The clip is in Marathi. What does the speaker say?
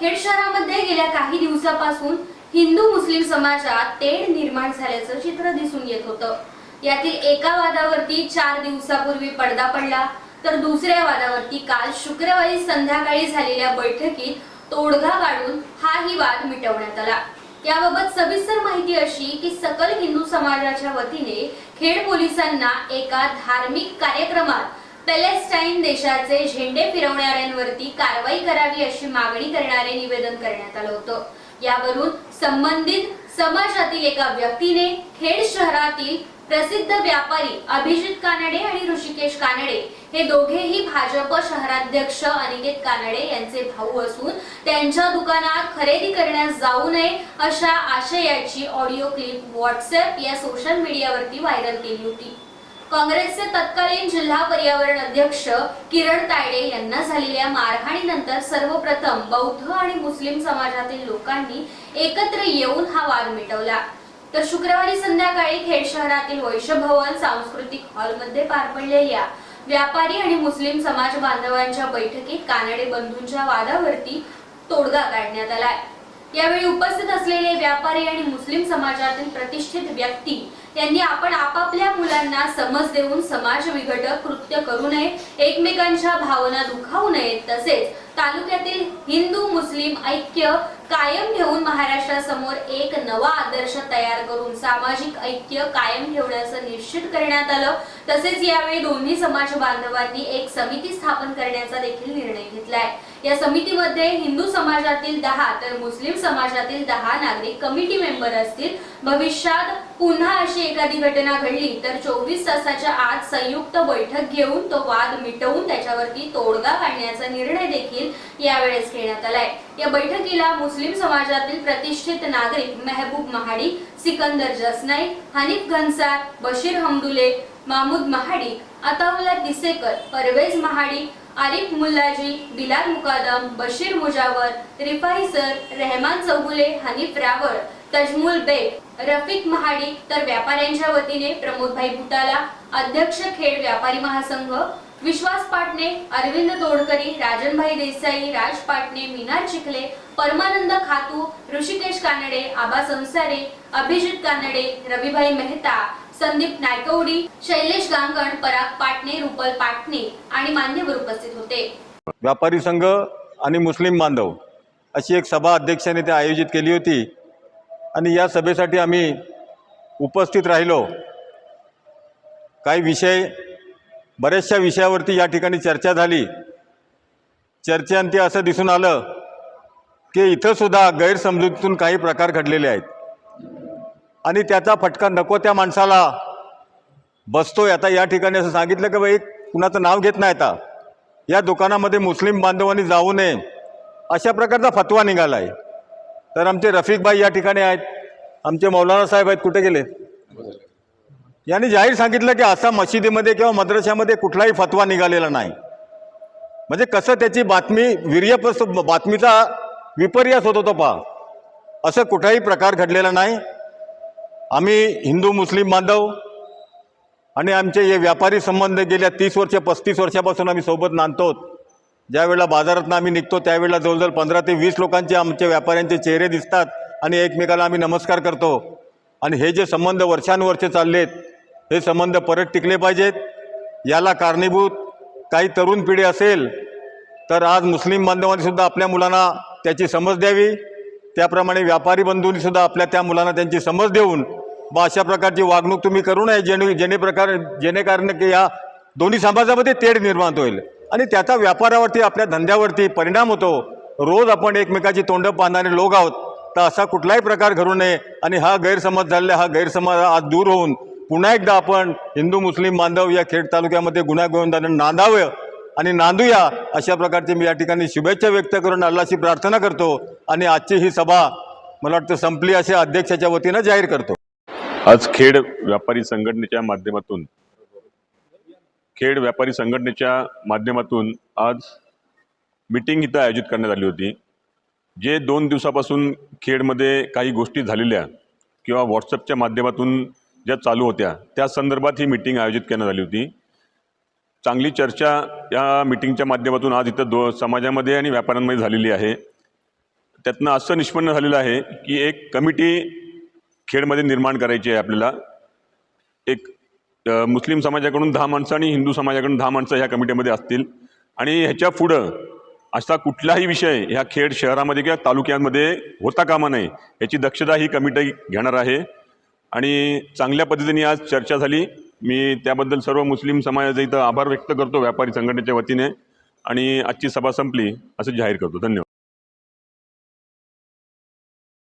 खेड शहरामध्ये गेल्या काही दिवसापासून हिंदू मुस्लिम समाजात तेढ निर्माण झाल्याचं चित्र दिसून येत होतं. यातील एका वादावरती चार दिवसापूर्वी पडदा पडला तर दुसऱ्या वादावरती काल शुक्रवारी संध्याकाळी झालेल्या बैठकीत तोडगा काढून हाही वाद मिटवण्यात आला. याबाबत सविस्तर माहिती अशी की सकल हिंदू समाजाच्या वतीने खेड पोलिसांना एका धार्मिक कार्यक्रमात पॅलेस्टाईन देशाचे झेंडे फिरवणाऱ्यांवरती कारवाई करावी अशी मागणी करणारे निवेदन करण्यात आलं होतं. यावरून संबंधित समाजातील एका व्यक्तीने खेड शहरातील प्रसिद्ध व्यापारी अभिजित कानडे आणि ऋषिकेश कानडे हे दोघेही भाजप शहराध्यक्ष अनिकेत कानडे यांचे भाऊ असून त्यांच्या दुकानात खरेदी करण्यास जाऊ नये अशा आशयाची ऑडिओ क्लिप व्हॉट्सअप या सोशल मीडियावरती व्हायरल केली होती. काँग्रेसचे तत्कालीन जिल्हा पर्यावरण अध्यक्ष किरण तायडे यांना झालेल्या मारहाणीनंतर सर्वप्रथम बौद्ध आणि मुस्लिम समाजातील लोकांनी एकत्र येऊन हा वाद मिटवला. तर शुक्रवारी संध्याकाळी खेड शहरातील वैश्य भवन सांस्कृतिक हॉलमध्ये पार पडलेल्या व्यापारी आणि मुस्लिम समाज बांधवांच्या बैठकीत कानडे बंधूंच्या वादावरती तोडगा काढण्यात आलाय. यावेळी उपस्थित असलेले व्यापारी आणि मुस्लिम समाजातील प्रतिष्ठित व्यक्ती यांनी आपण आपापल्या मुलांना समज देऊन समाज विघटक कृत्य करू नये एकमेकांच्या भावना दुखावू नयेत. तसेच तालुक्यातील हिंदू मुस्लिम ऐक्य कायम ठेवून महाराष्ट्रासमोर एक नवा आदर्श तयार करून सामाजिक ऐक्य कायम ठेवण्याचं निश्चित करण्यात आलं. तसेच यावेळी दोन्ही समाज बांधवांनी एक समिती स्थापन करण्याचा देखील निर्णय घेतलाय. या समितीमध्ये हिंदू समाजातील दहा तर मुस्लिम समाजातील दहा नागरिक कमिटी मेंबर असतील. भविष्यात पुन्हा अशी एखादी घटना घडली तर चोवीस तासाच्या आत संयुक्त बैठक घेऊन तो वाद मिटवून त्याच्यावरती तोडगा काढण्याचा निर्णय देखील यावेळेस घेण्यात आलाय. या बैठकीला मुस्लिम समाजातील प्रतिष्ठित नागरिक मेहबूब महाडी सिकंदर जसनाई हनीफ घनसार बशीर हमदुले मामूद महाडी अताउल्ला दिसेकर परवेज महाडी आरिफ मुल्लाजी बिलाल मुकादम बशीर मुजावर रिफाई सर रहमान चौगुले हनीफ रावळ तजमुल बेग रफिक महाडिक तर व्यापाऱ्यांच्या वतीने प्रमोदभाई भुताला अध्यक्ष खेड व्यापारी महासंघ विश्वास पाटणे अरविंद तोडकरी राजनभाई देसाई राज पाटणे मीनार चिखले परमानंद खातू ऋषिकेश कानडे आबा संसारे अभिजित कानडे रविभाई मेहता संदीप नायकवडी शैलेश गांगण पराग पाटणे रुपल पाटणे आणि मान्यवर उपस्थित होते. व्यापारी संघ आणि मुस्लिम बांधव अशी एक सभा अध्यक्षाने ते आयोजित केली होती. आणि या सभेसाठी आम्ही उपस्थित राहिलो. काही विषय बऱ्याचशा विषयावरती या ठिकाणी चर्चा झाली. चर्चेअंती असं दिसून आलं की इथंसुद्धा गैरसमजुतीतून काही प्रकार घडलेले आहेत. आणि त्याचा फटका नको त्या माणसाला बसतोय. आता या ठिकाणी असं सांगितलं की बाई कुणाचं नाव घेत नाही आता. या दुकानामध्ये मुस्लिम बांधवांनी जाऊ नये. अशा प्रकारचा फतवा निघाला आहे तर आमचे रफिकभाई या ठिकाणी आहेत. आमचे मौलाना साहेब आहेत कुठे गेले? यांनी जाहीर सांगितलं की असा मशिदीमध्ये किंवा मद्रशामध्ये कुठलाही फतवा निघालेला नाही. म्हणजे कसं त्याची बातमी वीर्यप्रस्त बातमीचा विपर्यास होत होता पहा. असं कुठलाही प्रकार घडलेला नाही. आम्ही हिंदू मुस्लिम बांधव आणि आमचे हे व्यापारी संबंध गेल्या तीस वर्ष पस्तीस वर्षापासून आम्ही सोबत नांदतो ज्यावेळेला बाजारातनं आम्ही निघतो त्यावेळेला जवळजवळ पंधरा ते वीस लोकांचे आमचे व्यापाऱ्यांचे चेहरे दिसतात आणि एकमेकाला आम्ही नमस्कार करतो. आणि हे जे संबंध वर्षानुवर्ष चाललेत हे संबंध परत टिकले पाहिजेत. याला कारणीभूत काही तरुण पिढी असेल तर आज मुस्लिम बांधवांनीसुद्धा आपल्या मुलांना त्याची समज द्यावी. त्याप्रमाणे व्यापारी बंधूंनीसुद्धा आपल्या त्या मुलांना त्यांची समज देऊन व अशा प्रकारची वागणूक तुम्ही करू नये जेणे जेणे प्रकार जेणेकारण की या दोन्ही समाजामध्ये तेढ निर्माण होईल. आणि त्याचा व्यापारावरती आपल्या धंद्यावरती परिणाम होतो. रोज आपण एकमेकाची तोंड पाहणारे लोक आहोत. तर असा कुठलाही प्रकार घडू नये आणि हा गैरसमज झालेला हा गैरसमज आज दूर होऊन पुन्हा एकदा आपण हिंदू मुस्लिम बांधव या खेड तालुक्यामध्ये गुन्हा गोविंदाने नांदावं आणि नांदूया. अशा प्रकारची मी या ठिकाणी शुभेच्छा व्यक्त करून अल्लाशी प्रार्थना करतो आणि आजची ही सभा मला वाटतं संपली असे अध्यक्षाच्या वतीनं जाहीर करतो. आज खेड व्यापारी संघटनेच्या माध्यमातून खेड व्यापारी संघटनेच्या माध्यमातून आज मीटिंग इथं आयोजित करण्यात आली होती जे दोन दिवसापासून खेडमध्ये काही गोष्टी झालेल्या किंवा व्हॉट्सअपच्या माध्यमातून ज्या चालू होत्या त्या संदर्भात ही मीटिंग आयोजित करण्यात आली होती. चांगली चर्चा या मीटिंगच्या माध्यमातून आज इथं दो समाजामध्ये आणि व्यापाऱ्यांमध्ये झालेली आहे. त्यातनं असं निष्पन्न झालेलं आहे की एक कमिटी खेडमध्ये निर्माण करायची आहे आपल्याला. एक मुस्लिम समाजाकडून दहा माणसं आणि हिंदू समाजाकडून दहा माणसं ह्या कमिटीमध्ये असतील. आणि ह्याच्या पुढं असा कुठलाही विषय ह्या खेड शहरामध्ये किंवा तालुक्यांमध्ये होता कामा नये याची दक्षता ही कमिटी घेणार आहे. आणि चांगल्या पद्धतीने आज चर्चा झाली. मी त्याबद्दल सर्व मुस्लिम समाजाचा इथं आभार व्यक्त करतो व्यापारी संघटनेच्या वतीने. आणि आजची सभा संपली. असं जाहीर करतो. धन्यवाद.